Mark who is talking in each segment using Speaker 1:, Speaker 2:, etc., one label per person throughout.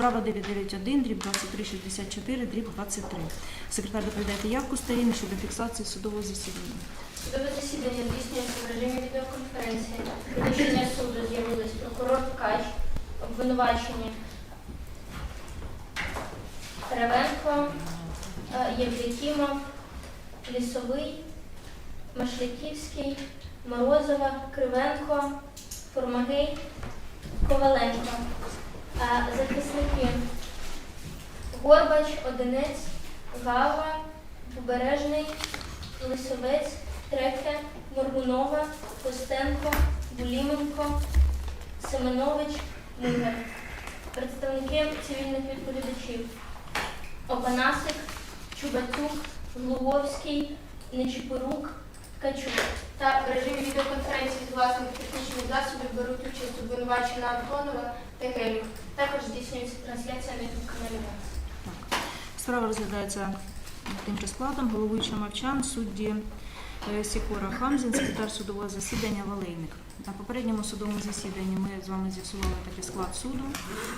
Speaker 1: Справа 991, дріб 2364, дріб 23. Секретар доповідайте явку сторін щодо фіксації судового засідання.
Speaker 2: Судове засідання здійснюється в режимі відеоконференції. Рішення суду з'явились прокурор Ткач, обвинувачені Кривенко, е, Євдокімов, Лісовий, Машляківський, Морозова, Кривенко, Формагей, Коваленко. Захисники Горбач, Одинець, Гава, Побережний, Лисовець, Треке, Моргунова, Костенко, Буліменко, Семенович, Мугер. Представники цивільних відповідачів Опанасик, Чубацюк, Глуговський, Нечіпорук, Ткачук.
Speaker 3: Та в режимі відеоконференції з власних технічних засобів беруть участь обвинувачена Антонова та Гелюк.
Speaker 2: Також здійснюється трансляція на каналі ВАЦ.
Speaker 1: Справа розглядається тим же складом, головуюча мовчан, судді Сікора Хамзін, секретар судового засідання Валейник. На попередньому судовому засіданні ми з вами з'ясували такий склад суду,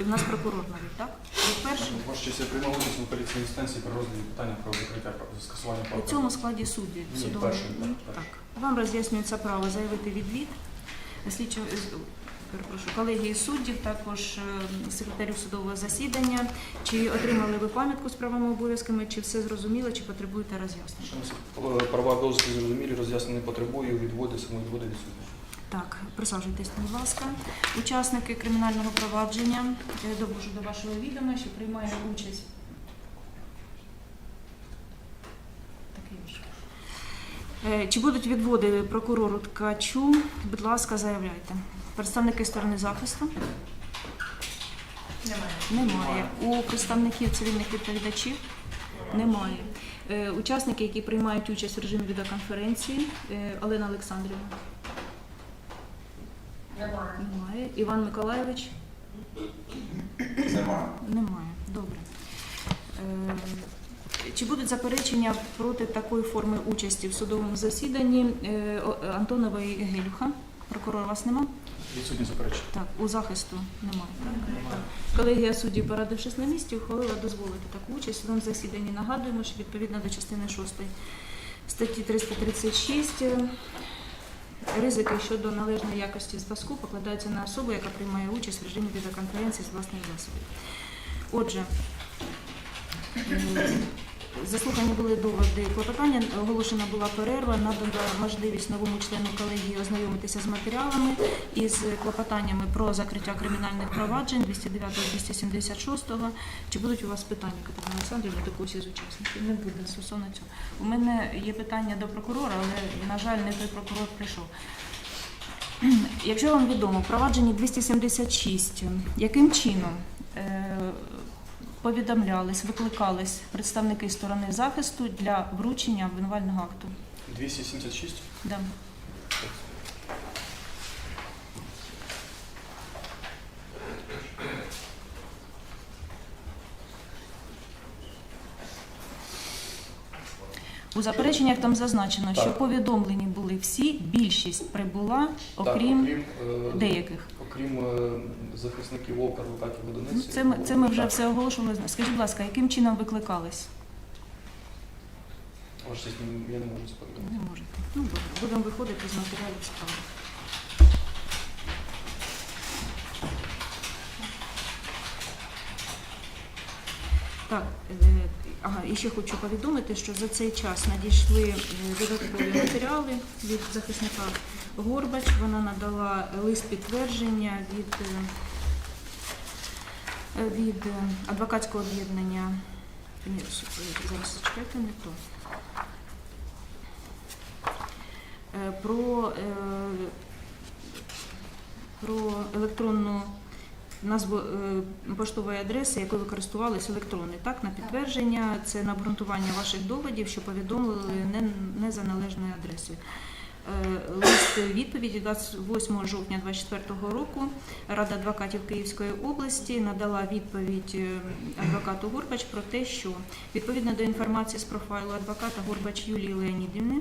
Speaker 1: і в нас прокурор навіть, так? Перший.
Speaker 4: Честь, я приймав участь в апеляційній інстанції при розгляді питання про закриття скасування скасування
Speaker 1: У цьому складі судді
Speaker 4: Ні,
Speaker 1: судового.
Speaker 4: перший,
Speaker 1: Ні?
Speaker 4: так,
Speaker 1: Так. Вам роз'яснюється право заявити відвід. Слідчо, е, перепрошую, колегії суддів, також е, секретарю судового засідання. Чи отримали ви пам'ятку з правами обов'язками, чи все зрозуміло, чи потребуєте роз'яснення?
Speaker 4: Е, Права обов'язки зрозумілі, роз'яснення не потребую, відводи, самовідводи відсутні.
Speaker 1: Так, присаджуйтесь, будь ласка. Учасники кримінального провадження. Я довожу до вашого відома, що приймає участь. Е, Чи будуть відводи прокурору Ткачу? Будь ласка, заявляйте. Представники сторони захисту?
Speaker 3: Немає.
Speaker 1: Немає. У представників цивільних відповідачів? Немає. Е, Учасники, які приймають участь в режимі відеоконференції, Е, Олена Олександрівна?
Speaker 3: Немає.
Speaker 1: Немає. Іван Миколайович?
Speaker 5: Немає.
Speaker 1: Немає. Добре. Е, Чи будуть заперечення проти такої форми участі в судовому засіданні е, О- Антонова і Гелюха? Прокурор вас нема?
Speaker 4: Відсутні заперечення.
Speaker 1: Так, у захисту немає. Так? Колегія суддів, порадившись на місці, ухвалила дозволити таку участь в судовому засіданні. Нагадуємо, що відповідно до частини 6 статті 336 е, ризики щодо належної якості зв'язку покладаються на особу, яка приймає участь в режимі відеоконференції з власних засобів. Отже, Заслухані були доводи клопотання, оголошена була перерва, надана можливість новому члену колегії ознайомитися з матеріалами і з клопотаннями про закриття кримінальних проваджень 209-276. Чи будуть у вас питання, Катерина Олександрівна, до когось із учасників? Не буде стосовно цього. У мене є питання до прокурора, але, на жаль, не той прокурор прийшов. Якщо вам відомо, в провадженні 276, яким чином е, повідомлялись, викликались представники сторони захисту для вручення обвинувального акту?
Speaker 4: 276.
Speaker 1: Да. У запереченнях там зазначено, що повідомлені були всі, більшість прибула, окрім
Speaker 4: так, окрім, е,
Speaker 1: деяких.
Speaker 4: окрім е, захисників ОП, адвокатів
Speaker 1: Ну,
Speaker 4: одиниці.
Speaker 1: це, ми, це ми вже
Speaker 4: Так.
Speaker 1: все оголошували. Скажіть, будь ласка, яким чином викликались?
Speaker 4: Ваша честь, я не можу це.
Speaker 1: Не можете. Ну добре, будемо виходити з матеріалів справи. Так, е, ага, і ще хочу повідомити, що за цей час надійшли е, додаткові матеріали від захисника Горбач. Вона надала лист підтвердження від, е, е, від адвокатського об'єднання. Зараз зачекайте, не то. Про, про електронну назву е, поштової адреси, якою ви користувалися електронний, так, на підтвердження, це на обґрунтування ваших доводів, що повідомили не, не за належною адресою. Е, Лист відповіді 28 жовтня 2024 року Рада адвокатів Київської області надала відповідь е, адвокату Горбач про те, що відповідно до інформації з профайлу адвоката Горбач Юлії Леонідівни,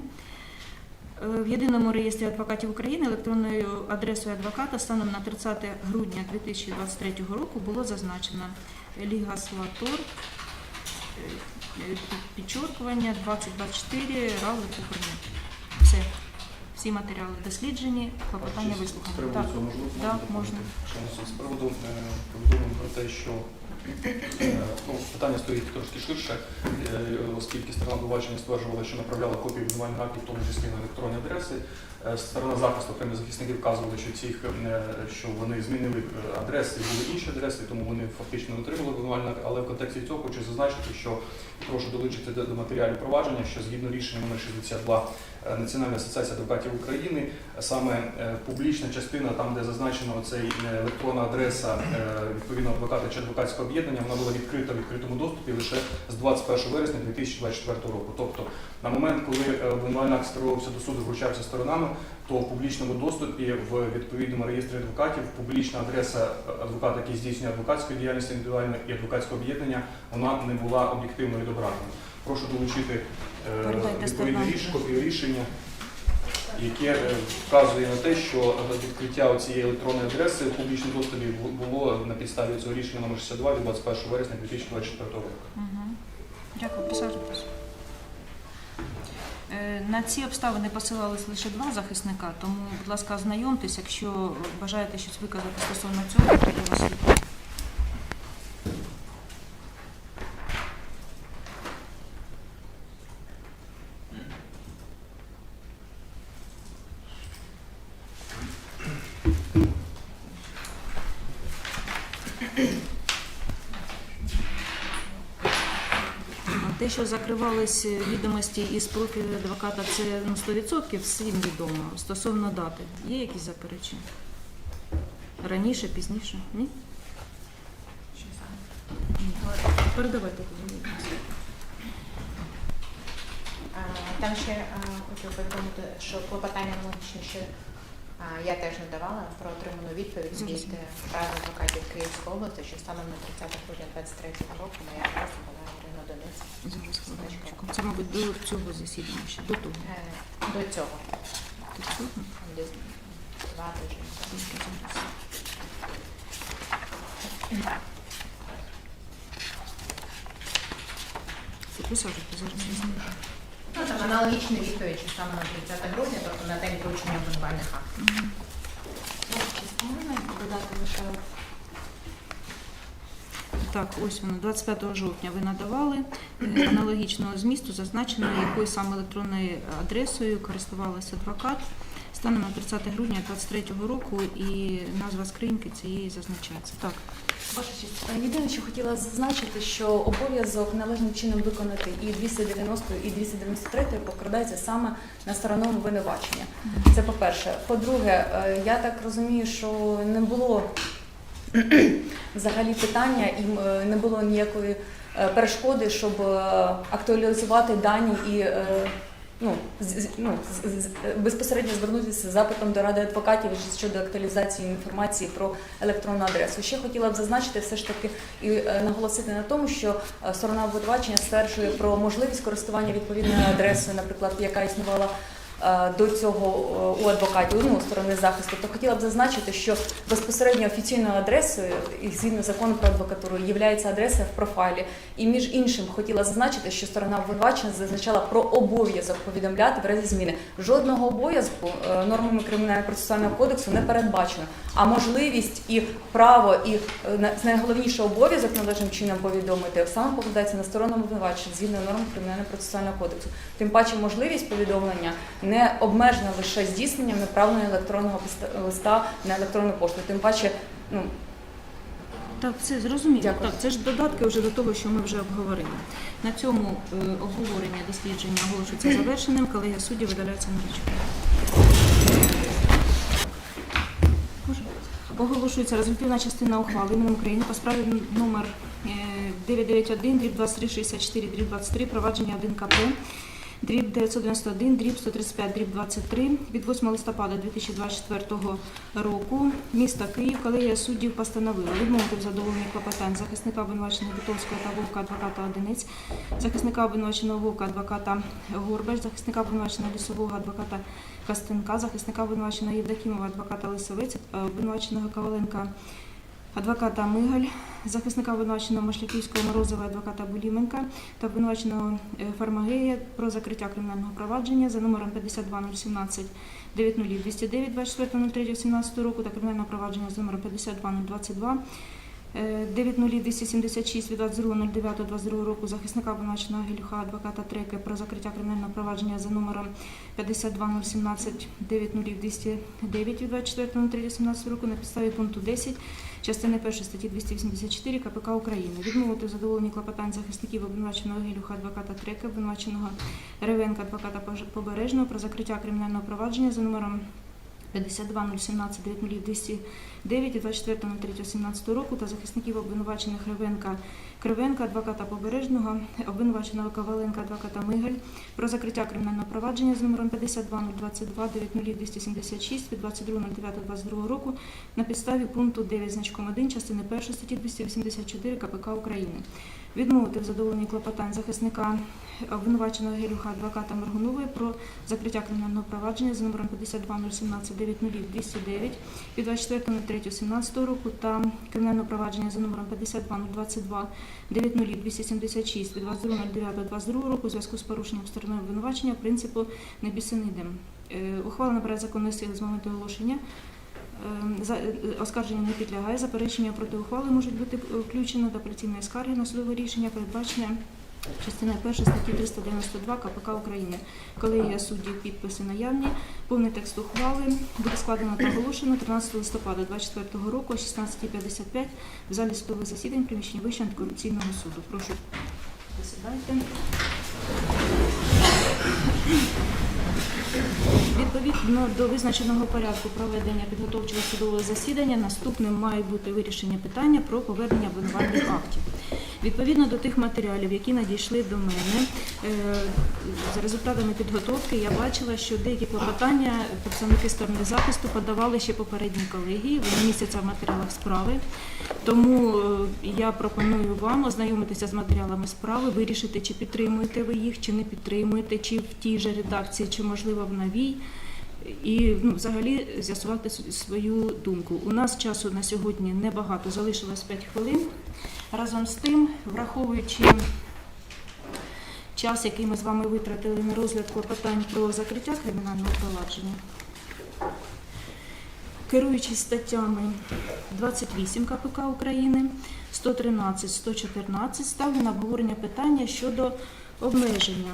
Speaker 1: В єдиному реєстрі адвокатів України електронною адресою адвоката станом на 30 грудня 2023 року було зазначено Ліга Слатор, е, підчоркування 2024 Равлик Укрнет. Все. Всі матеріали досліджені, клопотання вислухані. Так.
Speaker 4: цього?
Speaker 1: Да, можна.
Speaker 4: З приводу е, про те, що е, ну, питання стоїть трошки ширше, е, оскільки сторона обвинувачення стверджувала, що направляла копії обвинувальних актів, в тому числі на електронні адреси. Е, Сторона захисту, окремі захисники вказували, що ці що вони змінили е, адреси, були інші адреси, тому вони фактично не отримали обвинувальний акт. Але в контексті цього хочу зазначити, що прошу долучити до матеріалів провадження, що згідно рішення номер 62 е, Національної асоціації адвокатів України, саме е, публічна частина, там де зазначена оцей е, електронна адреса е, відповідного адвоката чи адвокатського об'єднання, вона була відкрита в відкритому доступі лише з 21 вересня 2024 року. Тобто на момент, коли е, обвинувальний акт скеровувався до суду, вручався сторонами, то в публічному доступі в відповідному реєстрі адвокатів публічна адреса адвоката, який здійснює адвокатську діяльність індивідуальну і адвокатського об'єднання, вона не була об'єктивно відображена. Прошу долучити е, відповідне рішення, копію рішення яке е, вказує на те, що відкриття цієї електронної адреси в публічному доступі було на підставі цього рішення номер 62 від 21 вересня 2024 року.
Speaker 1: Дякую, присаджуйтесь. Е, На ці обставини посилались лише два захисника, тому, будь ласка, ознайомтесь, якщо бажаєте щось виказати стосовно цього, то я вас слухаю. А Те, що закривались відомості із профілю адвоката, це ну, 100% всім відомо. Стосовно дати, є якісь заперечення? Раніше, пізніше? Ні? Ні. Передавайте тоді.
Speaker 5: Там ще а, хочу повідомити, що клопотання ще я теж надавала про отриману відповідь від
Speaker 1: Зрозуміло.
Speaker 5: Ради адвокатів Київської області, що станом на 30 грудня 23 року моя адреса була Ірина Донець.
Speaker 1: Зараз хвилиночку. Це, мабуть, до цього засідання ще, до того.
Speaker 5: Е, До цього, десь два тижні.
Speaker 1: Це присаджуйте, зараз.
Speaker 5: Ну, там аналогічна відповідь, що станом на 30 грудня, тобто на день вручення обвинувальних актів.
Speaker 1: Так, ось воно, 25 жовтня ви надавали е, аналогічного змісту, зазначено, якою саме електронною адресою користувалася адвокат станом на 30 грудня 2023 року, і назва скриньки цієї зазначається. Так,
Speaker 6: Ваша честь. Е, Єдине, що хотіла зазначити, що обов'язок належним чином виконати і 290, і 293 покладається саме на сторону обвинувачення. Це по-перше. По-друге, е, я так розумію, що не було взагалі питання і е, не було ніякої перешкоди, щоб актуалізувати дані і ну, з- ну, з- з- безпосередньо звернутися з запитом до ради адвокатів щодо актуалізації інформації про електронну адресу. Ще хотіла б зазначити все ж таки і е, наголосити на тому, що е, сторона обвинувачення стверджує про можливість користування відповідною адресою, наприклад, яка існувала. Е, До цього е, у адвокатів ну, сторони захисту, то хотіла б зазначити, що безпосередньо офіційною адресою, і згідно закону про адвокатуру, є адреса в профайлі. І між іншим хотіла зазначити, що сторона обвинувачення зазначала про обов'язок повідомляти в разі зміни. Жодного обов'язку е, нормами кримінального процесуального кодексу не передбачено. А можливість і право, і на- найголовніше обов'язок належним чином повідомити саме покладається на сторону обвинувачення згідно норм кримінального процесуального кодексу. Тим паче можливість повідомлення не обмежена лише здійсненням направленого електронного листа- на електронну пошту. Тим паче, ну
Speaker 1: так, це зрозуміло.
Speaker 6: Дякую.
Speaker 1: Так, це ж додатки вже до того, що ми вже обговорили. На цьому е, обговорення дослідження оголошується завершеним. Колегія судді видаляється на річ. Оголошується результативна частина ухвали іменем України по справі номер е, 991 2364 23 провадження 1 КП дріб 991, дріб 135, дріб 23 від 8 листопада 2024 року. Міста Київ колегія суддів постановила. Відмовити в задоволенні клопотань захисника обвинуваченого Вітовського та Вовка адвоката Одиниць, захисника обвинуваченого Вовка адвоката Горбач, захисника обвинуваченого Лісового адвоката Костенка, захисника обвинуваченого Євдокімова адвоката Лисовець, е, обвинуваченого Коваленка адвоката Мигаль, захисника обвинуваченого Машляківського Морозова, адвоката Буліменка та обвинуваченого е, Фармагея про закриття кримінального провадження за номером 52017 90209 24.03.17 року та кримінального провадження за номером 52022 е, 90276 від 22.09.22 року захисника обвинуваченого Гелюха, адвоката Треке про закриття кримінального провадження за номером 52017 90209 від 24.03.17 року на підставі пункту 10 частини 1 статті 284 КПК України. Відмовити в задоволенні клопотань захисників обвинуваченого Гелюха, адвоката Трека, обвинуваченого Ревенка, адвоката Побережного про закриття кримінального провадження за номером 52017 90209 від 24.03.17 року та захисників обвинувачених Ревенка Кривенка, адвоката Побережного, обвинуваченого Коваленка, адвоката Мигаль про закриття кримінального провадження з номером 52022 90276 від 22.09.22 року на підставі пункту 9 значком 1 частини 1 статті 284 КПК України. Відмовити в задоволенні клопотань захисника обвинуваченого Гелюха адвоката Моргунової про закриття кримінального провадження за номером 52017 90209 від 24.03.17 року та кримінального провадження за номером 52022 90276 від 22.09.22 року у зв'язку з порушенням стороною обвинувачення принципу «не біси не. Е, Ухвала набирає законної сили з моменту оголошення. Е, за- е, Оскарження не підлягає. Заперечення проти ухвали можуть бути включено до апеляційної скарги на судове рішення, передбачене частиною 1 статті 392 КПК України. Колегія суддів підписи наявні. Повний текст ухвали буде складено та оголошено 13 листопада 2024 року о 16.55 в залі судових засідань приміщення Вищого антикорупційного суду. Прошу засідайте. Відповідно до визначеного порядку проведення підготовчого судового засідання наступним має бути вирішення питання про повернення обвинувальних актів. Відповідно до тих матеріалів, які надійшли до мене, е, за результатами підготовки я бачила, що деякі клопотання представники сторони захисту подавали ще попередній колегії, вони містяться в матеріалах справи. Тому е, я пропоную вам ознайомитися з матеріалами справи, вирішити, чи підтримуєте ви їх, чи не підтримуєте, чи в тій же редакції, чи можливо в новій. І ну, взагалі з'ясувати свою думку. У нас часу на сьогодні небагато, залишилось 5 хвилин. Разом з тим, враховуючи час, який ми з вами витратили на розгляд клопотань про закриття кримінального провадження, керуючись статтями 28 КПК України, 113, 114, ставлю на обговорення питання щодо обмеження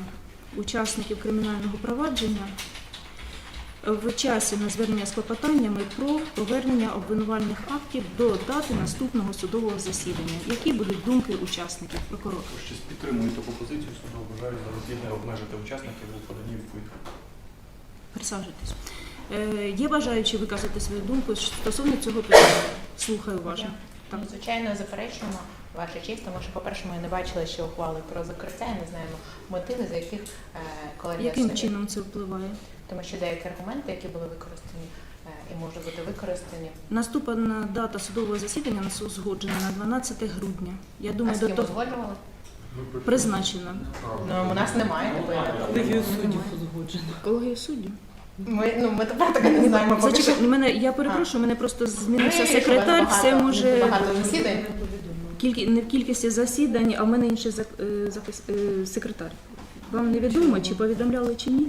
Speaker 1: учасників кримінального провадження в часі на звернення з клопотаннями про повернення обвинувальних актів до дати наступного судового засідання. Які будуть думки учасників прокурора?
Speaker 4: Щось підтримую таку позицію суду, вважаю за необхідне обмежити учасників у поданні відповідь.
Speaker 1: Присаджуйтесь. Е, Є бажаючі виказати свою думку стосовно цього питання. Слухаю уважно. Так.
Speaker 5: Звичайно, заперечуємо ваша честь, тому що, по-перше, ми не бачили ще ухвали про закриття і не знаємо мотиви, за яких е, колегія
Speaker 1: Яким
Speaker 5: суддів.
Speaker 1: чином це впливає?
Speaker 5: Тому що деякі аргументи, які були використані е, і можуть бути використані,
Speaker 1: Наступна дата судового засідання нас узгоджена на 12 грудня. Я
Speaker 5: а
Speaker 1: думаю,
Speaker 5: з
Speaker 1: до того
Speaker 5: узгоджували?
Speaker 1: призначена.
Speaker 5: Ну, у нас немає такої.
Speaker 6: Суддів узгоджено.
Speaker 1: Колегія суддів.
Speaker 5: Ми, ну, ми тепер таке не знаємо.
Speaker 1: Зачекайте, мене я перепрошую, мене просто змінився
Speaker 5: Ну, я вірю, що
Speaker 1: секретар. Все може
Speaker 5: багато засідань.
Speaker 1: Кількі не в кількості засідань, а в мене інший зак- е, е, секретар. Вам невідомо, чи повідомляли, чи ні?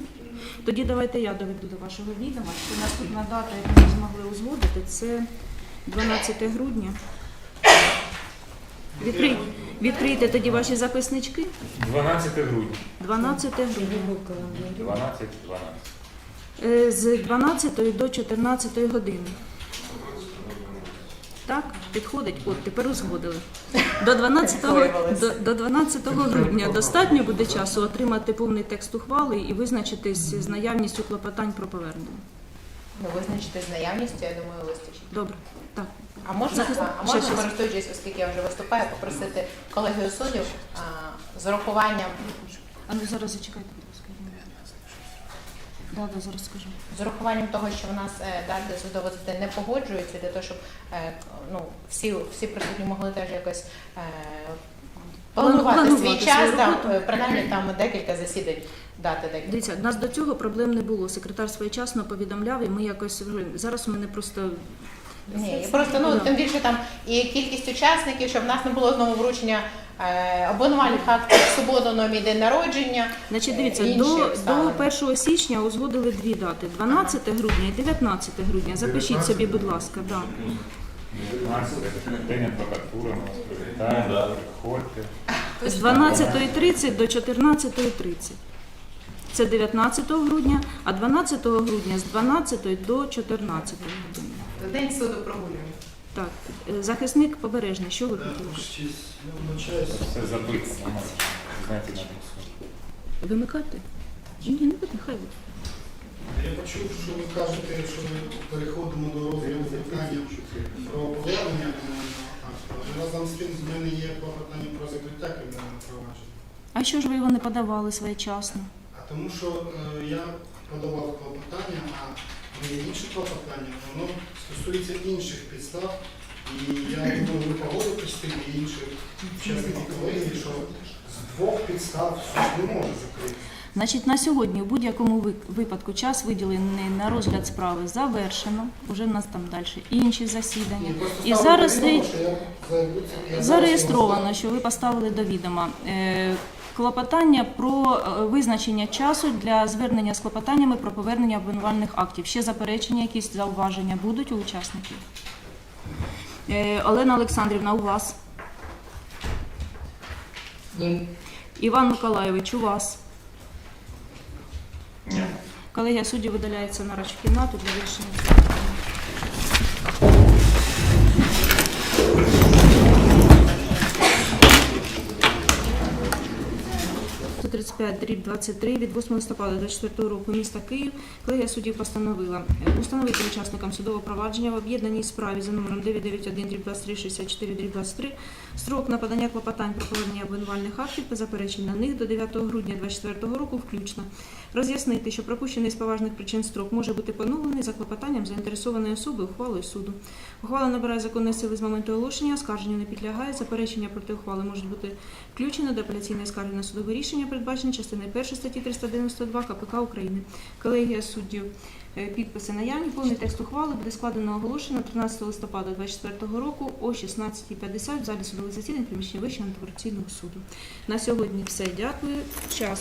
Speaker 1: Тоді давайте я доведу до вашого відома, що наступна дата, яку ми змогли узгодити, це 12 грудня. Відкрий, відкрийте тоді ваші записнички.
Speaker 7: 12 грудня.
Speaker 1: 12 грудня.
Speaker 7: 12, 12.
Speaker 1: Е, З 12 до 14 години. Так, підходить. От тепер узгодили. До 12, до, до 12 грудня достатньо буде часу отримати повний текст ухвали і визначитись з наявністю клопотань про повернення.
Speaker 5: Ну, визначити з наявністю, я думаю, вистачить.
Speaker 1: Добре, так.
Speaker 5: А можна,
Speaker 1: Захист-
Speaker 5: а, можна
Speaker 1: щас.
Speaker 5: користуючись, оскільки я вже виступаю, попросити колегію суддів а, з урахуванням
Speaker 1: А ну зараз зачекайте. Да, да, зараз скажу.
Speaker 5: З урахуванням того, що в нас е, судове засідання не погоджуються, для того, щоб е, ну, всі, всі присутні могли теж якось е, планувати
Speaker 1: Планувати
Speaker 5: свій
Speaker 1: свою
Speaker 5: час,
Speaker 1: роботу.
Speaker 5: е, принаймні там декілька засідань дати декілька.
Speaker 1: Дивіться, у нас до цього проблем не було. Секретар своєчасно повідомляв, і ми якось вже- зараз у мене просто
Speaker 5: Ні, просто ну тим більше там і кількість учасників, щоб в нас не було знову вручення е, обвинувальних актів в суботу на мій день народження.
Speaker 1: Значить,
Speaker 5: Е,
Speaker 1: дивіться,
Speaker 5: інші
Speaker 1: до, до 1 січня узгодили дві дати: 12 грудня і 19 грудня. Запишіть собі, будь ласка, да.
Speaker 7: 19 день адвокатури, ми вас привітаємо, приходьте.
Speaker 1: з 12.30 до 14.30. Це 19 грудня, а 12 грудня з 12 до 14 години.
Speaker 5: День суду прогулюємо.
Speaker 1: Так, е, захисник побережний, що ви хотіли?
Speaker 7: Все. Знаєте, на.
Speaker 1: Вимикати? Ні, не буде, хай буде.
Speaker 8: Я почув, що ви кажете, що ми переходимо до розгляду питання про повернення кримінального акту. Але разом з тим з мене є клопотання про закриття кримінального провадження.
Speaker 1: А що ж ви його не подавали своєчасно?
Speaker 8: А тому що е, я подавав клопотання, а моє інше клопотання, воно стосується інших підстав. І я думаю, ви погодитесь з тим і учасники колегії, що з двох підстав суд не може закрити.
Speaker 1: Значить, на сьогодні в будь-якому випадку час виділений на розгляд справи завершено. Уже в нас там далі інші засідання.
Speaker 8: Ні,
Speaker 1: І зараз
Speaker 8: до що я заявлю я
Speaker 1: зареєстровано, що ви поставили до відома клопотання про е, визначення часу для звернення з клопотаннями про повернення обвинувальних актів. Ще заперечення, якісь зауваження будуть у учасників? Е, Олена Олександрівна, у вас.
Speaker 5: Ні.
Speaker 1: Іван Миколаєвич, у вас.
Speaker 7: Ні.
Speaker 1: Колегія судді видаляється на рачу кімнату для рішення. 335 дріб 23 від 8 листопада 24 року міста Київ колегія суддів постановила установити учасникам судового провадження в об'єднаній справі за номером 991 дріб 23 64 дріб 23 строк на подання клопотань про повернення обвинувальних актів та заперечень на них до 9 грудня 24 року включно. Роз'яснити, що пропущений з поважних причин строк може бути поновлений за клопотанням заінтересованої особи ухвалою суду. Ухвала набирає законної сили з моменту оголошення, оскарження не підлягає, заперечення проти ухвали можуть бути включені до апеляційної скарги на судове рішення передбачені частиною 1 статті 392 КПК України. Колегія суддів е, підписи наявні. Повний текст ухвали буде складено оголошено 13 листопада 2024 року о 16.50 в залі судових засідань приміщення Вищого антикорупційного суду. На сьогодні все. Дякую. Час